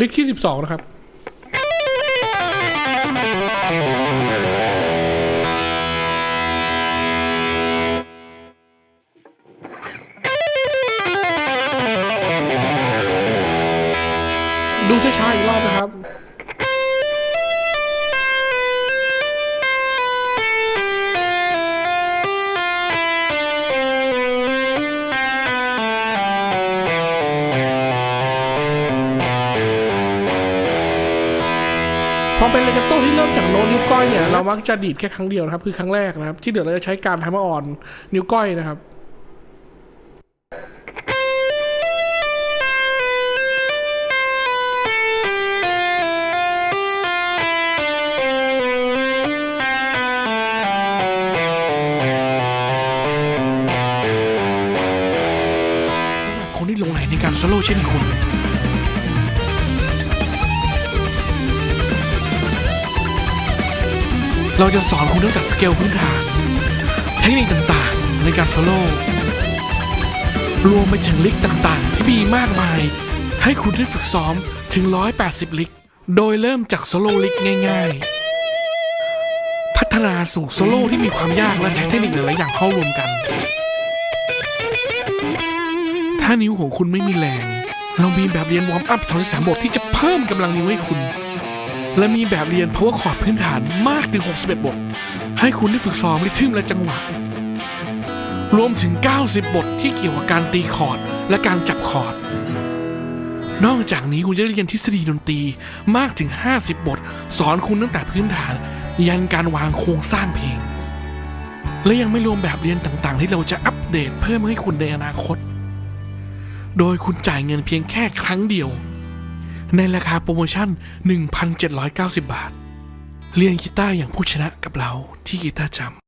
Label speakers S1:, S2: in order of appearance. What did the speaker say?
S1: ลิกที่ 12 นะครับดูช้าๆอีกรอบนะครับ อเป็นเลกาโต้ที่เริ่มจากโน้ตนิ้วก้อยเนี่ยเรามักจะดีดแค่ครั้งเดียวนะครับ คือครั้งแรกนะครับ ที่เหลือเราจะใช้การทำอ่อนนิ้วก้อยนะครับสำหรับคนที่ลงไหลในการโซโลเช่นคุณ เราจะสอนคุณตั้งแต่สเกลพื้นฐาน เทคนิคต่างๆ ในการโซโล่รวมไปถึงลิกต่างๆ ที่มีมากมาย ให้คุณได้ฝึกซ้อมถึง 180 ลิก โดยเริ่มจากโซโล่ลิกง่ายๆ พัฒนาสู่โซโล่ที่มีความยากและใช้เทคนิคหลายๆอย่างเข้ารวมกัน ถ้านิ้วของคุณไม่มีแรง เรามีแบบเรียนวอร์มอัพ33บทที่จะเพิ่มกำลังนิ้วให้คุณ และมีแบบเรียน power chord พื้นฐานมากถึง 61 บท ให้คุณได้ฝึกซ้อมริทึมและจังหวะ รวมถึง 90 บทที่เกี่ยวกับการตีคอร์ดและการจับคอร์ด นอกจากนี้คุณจะได้เรียนทฤษฎีดนตรีมากถึง 50 บท สอนคุณตั้งแต่พื้นฐาน ยันการวางโครงสร้างเพลง และยังไม่รวมแบบเรียนต่างๆ ที่เราจะอัปเดตเพิ่มให้คุณในอนาคต โดยคุณจ่ายเงินเพียงแค่ครั้งเดียว ในราคาโปรโมชั่น 1,790 บาท เรียนกีตาร์อย่างผู้ชนะกับเราที่กีตาร์จำ